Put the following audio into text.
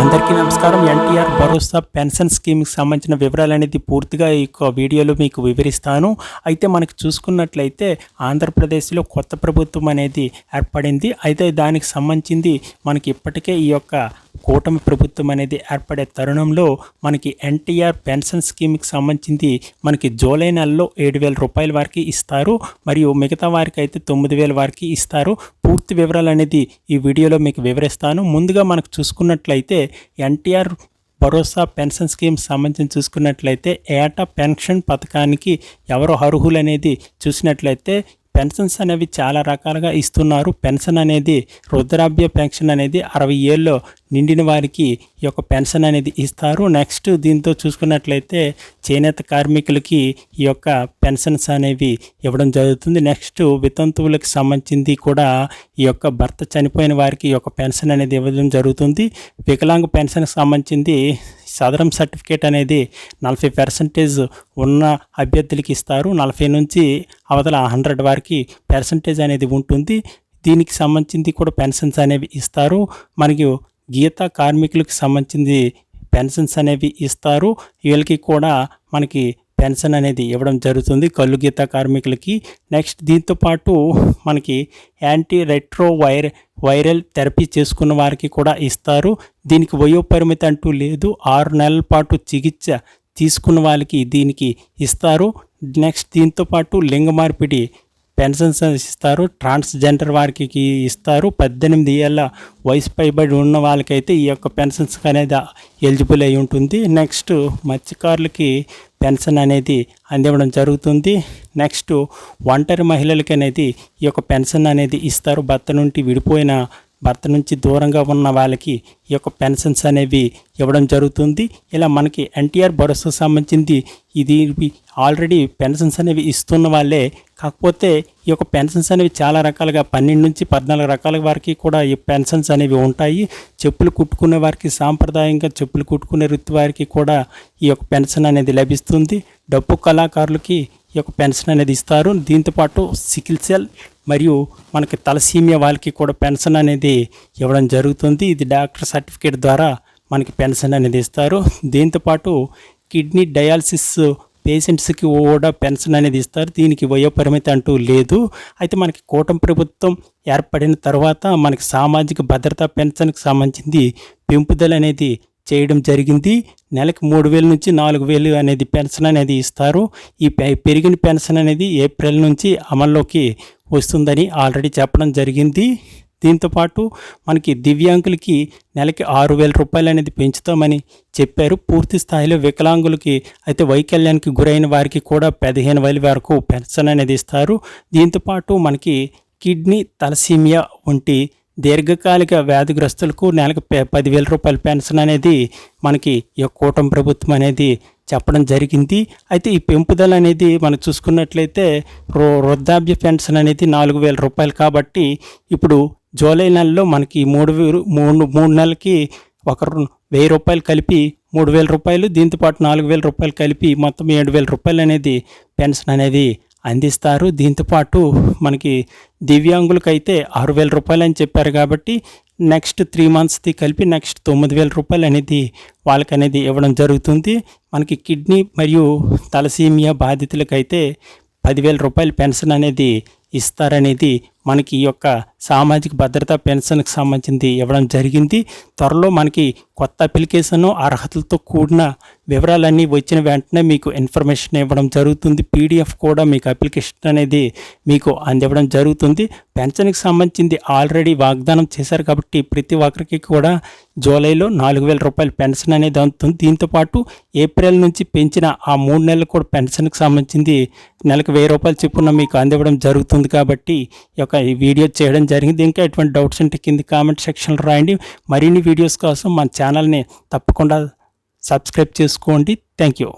అందరికీ నమస్కారం. ఎన్టీఆర్ భరోసా పెన్షన్ స్కీమ్కి సంబంధించిన వివరాలు అనేది పూర్తిగా ఈ యొక్క వీడియోలో మీకు వివరిస్తాను. అయితే మనకు చూసుకున్నట్లయితే ఆంధ్రప్రదేశ్లో కొత్త ప్రభుత్వం అనేది ఏర్పడింది. అయితే దానికి సంబంధించింది మనకి ఇప్పటికే ఈ యొక్క కూటమి ప్రభుత్వం అనేది ఏర్పడే తరుణంలో మనకి ఎన్టీఆర్ పెన్షన్ స్కీమ్కి సంబంధించింది మనకి జూలై నెలలో ఏడు వేల రూపాయల వారికి ఇస్తారు. మరియు మిగతా వారికి అయితే తొమ్మిది వేల వారికి ఇస్తారు. పూర్తి వివరాలు అనేది ఈ వీడియోలో మీకు వివరిస్తాను. ముందుగా మనకు చూసుకున్నట్లయితే ఎన్టీఆర్ భరోసా పెన్షన్ స్కీమ్ సంబంధించి చూసుకున్నట్లయితే ఏటా పెన్షన్ పథకానికి ఎవరు అర్హులు అనేది చూసినట్లయితే పెన్షన్స్ అనేవి చాలా రకాలుగా ఇస్తున్నారు. పెన్షన్ అనేది వృద్ధాప్య పెన్షన్ అనేది అరవై ఏళ్ళు నిండిన వారికి ఈ యొక్క పెన్షన్ అనేది ఇస్తారు. నెక్స్ట్ దీంతో చూసుకున్నట్లయితే చేనేత కార్మికులకి ఈ యొక్క పెన్షన్స్ అనేవి ఇవ్వడం జరుగుతుంది. నెక్స్ట్ వితంతువులకు సంబంధించింది కూడా ఈ యొక్క భర్త చనిపోయిన వారికి ఈ యొక్క పెన్షన్ అనేది ఇవ్వడం జరుగుతుంది. వికలాంగ పెన్షన్కి సంబంధించింది సదరం సర్టిఫికేట్ అనేది నలభై పర్సెంటేజ్ ఉన్న అభ్యర్థులకి ఇస్తారు. నలభై నుంచి అవతల హండ్రెడ్ వరకు పర్సంటేజ్ అనేది ఉంటుంది. దీనికి సంబంధించింది కూడా పెన్షన్స్ అనేవి ఇస్తారు. మరియు గీత కార్మికులకు సంబంధించింది పెన్షన్స్ అనేవి ఇస్తారు. వీళ్ళకి కూడా మనకి పెన్షన్ అనేది ఇవ్వడం జరుగుతుంది కళ్ళు గీత కార్మికులకి. నెక్స్ట్ దీంతో పాటు మనకి anti retro wire viral therapy చేసుకున్న వారికి కూడా ఇస్తారు. దీనికి వయోపరిమితి అంటూ లేదు. ఆరు నెలల పాటు చికిత్స తీసుకున్న వాళ్ళకి దీనికి ఇస్తారు. నెక్స్ట్ దీంతో పాటు లింగ మార్పిడి పెన్షన్స్ ఇస్తారు ట్రాన్స్జెండర్ వారికి ఇస్తారు. పద్దెనిమిది ఏళ్ళ వయసు పైబడి ఉన్న వాళ్ళకైతే ఈ యొక్క పెన్షన్స్ అనేది ఎలిజిబుల్ అయి ఉంటుంది. నెక్స్ట్ మత్స్యకారులకి పెన్షన్ అనేది అందివ్వడం జరుగుతుంది. నెక్స్ట్ ఒంటరి మహిళలకి అనేది ఈ యొక్క పెన్షన్ అనేది ఇస్తారు. భర్త నుండి విడిపోయిన భర్త నుంచి దూరంగా ఉన్న వాళ్ళకి ఈ యొక్క పెన్షన్స్ అనేవి ఇవ్వడం జరుగుతుంది. ఇలా మనకి ఎన్టీఆర్ భరోసా సంబంధించింది ఇది ఆల్రెడీ పెన్షన్స్ అనేవి ఇస్తున్న వాళ్ళే. కాకపోతే ఈ యొక్క పెన్షన్స్ అనేవి చాలా రకాలుగా పన్నెండు నుంచి పద్నాలుగు రకాల వారికి కూడా ఈ పెన్షన్స్ అనేవి ఉంటాయి. చెప్పులు కుట్టుకునే వారికి సాంప్రదాయంగా చెప్పులు కుట్టుకునే వృత్తి వారికి కూడా ఈ యొక్క పెన్షన్ అనేది లభిస్తుంది. డప్పు కళాకారులకి యొక్క పెన్షన్ అనేది ఇస్తారు. దీంతోపాటు సికిల్ సెల్ మరియు మనకి తలసీమియా వాళ్ళకి కూడా పెన్షన్ అనేది ఇవ్వడం జరుగుతుంది. ఇది డాక్టర్ సర్టిఫికేట్ ద్వారా మనకి పెన్షన్ అనేది ఇస్తారు. దీంతోపాటు కిడ్నీ డయాలసిస్ పేషెంట్స్కి కూడా పెన్షన్ అనేది ఇస్తారు. దీనికి వయోపరిమితి అంటూ లేదు. అయితే మనకి కూటమి ప్రభుత్వం ఏర్పడిన తర్వాత మనకి సామాజిక భద్రతా పెన్షన్కి సంబంధించింది పెంపుదల అనేది చేయడం జరిగింది. నెలకు మూడు వేల నుంచి నాలుగు వేలు అనేది పెన్షన్ అనేది ఇస్తారు. ఈ పె- పెరిగిన పెన్షన్ అనేది ఏప్రిల్ నుంచి అమల్లోకి వస్తుందని ఆల్రెడీ చెప్పడం జరిగింది. దీంతోపాటు మనకి దివ్యాంగులకి నెలకి ఆరు వేల రూపాయలు అనేది పెంచుతామని చెప్పారు. పూర్తి స్థాయిలో వికలాంగులకి అయితే వైకల్యానికి గురైన వారికి కూడా పదిహేను వేల వరకు పెన్షన్ అనేది ఇస్తారు. దీంతోపాటు మనకి కిడ్నీ తలసీమియా వంటి దీర్ఘకాలిక వ్యాధిగ్రస్తులకు నెలకు పదివేల రూపాయల పెన్షన్ అనేది మనకి ఈ కూటమి ప్రభుత్వం అనేది చెప్పడం జరిగింది. అయితే ఈ పెంపుదల అనేది మనం చూసుకున్నట్లయితే వృద్ధాప్య పెన్షన్ అనేది నాలుగు వేల రూపాయలు కాబట్టి ఇప్పుడు జూలై నెలలో మనకి మూడు వేలు మూడు మూడు నెలలకి ఒక వెయ్యి రూపాయలు కలిపి మూడు వేల రూపాయలు దీంతోపాటు నాలుగు వేల రూపాయలు కలిపి మొత్తం ఏడు వేల రూపాయలు అనేది పెన్షన్ అనేది అందిస్తారు. దీంతోపాటు మనకి దివ్యాంగులకైతే ఆరు వేల రూపాయలు అని చెప్పారు కాబట్టి నెక్స్ట్ త్రీ మంత్స్ది కలిపి నెక్స్ట్ తొమ్మిది వేల రూపాయలు అనేది వాళ్ళకి అనేది ఇవ్వడం జరుగుతుంది. మనకి కిడ్నీ మరియు తలసీమియా బాధితులకైతే పదివేల రూపాయల పెన్షన్ అనేది ఇస్తారనేది మనకి ఈ యొక్క సామాజిక భద్రత పెన్షన్కి సంబంధించింది ఇవ్వడం జరిగింది. త్వరలో మనకి కొత్త అప్లికేషన్ అర్హతలతో కూడిన వివరాలన్నీ వచ్చిన వెంటనే మీకు ఇన్ఫర్మేషన్ ఇవ్వడం జరుగుతుంది. పీడిఎఫ్ కూడా మీకు అప్లికేషన్ అనేది మీకు అందివ్వడం జరుగుతుంది. పెన్షన్కి సంబంధించింది ఆల్రెడీ వాగ్దానం చేశారు కాబట్టి ప్రతి ఒక్కరికి కూడా జూలైలో నాలుగు వేల రూపాయల పెన్షన్ అనేది అందుతుంది. దీంతోపాటు ఏప్రిల్ నుంచి పెంచిన ఆ మూడు నెలలు కూడా పెన్షన్కి సంబంధించింది నెలకు వెయ్యి రూపాయలు చొప్పున మీకు అందివ్వడం జరుగుతుంది కాబట్టి ఈ యొక్క యొక్క ఈ వీడియో చేయడం జరిగింది. ఇంకా ఎటువంటి డౌట్స్ ఉంటే కింద కామెంట్ సెక్షన్లో రాయండి. మరిన్ని వీడియోస్ కోసం మన ఛానల్ని తప్పకుండా సబ్స్క్రైబ్ చేసుకోండి. Thank you.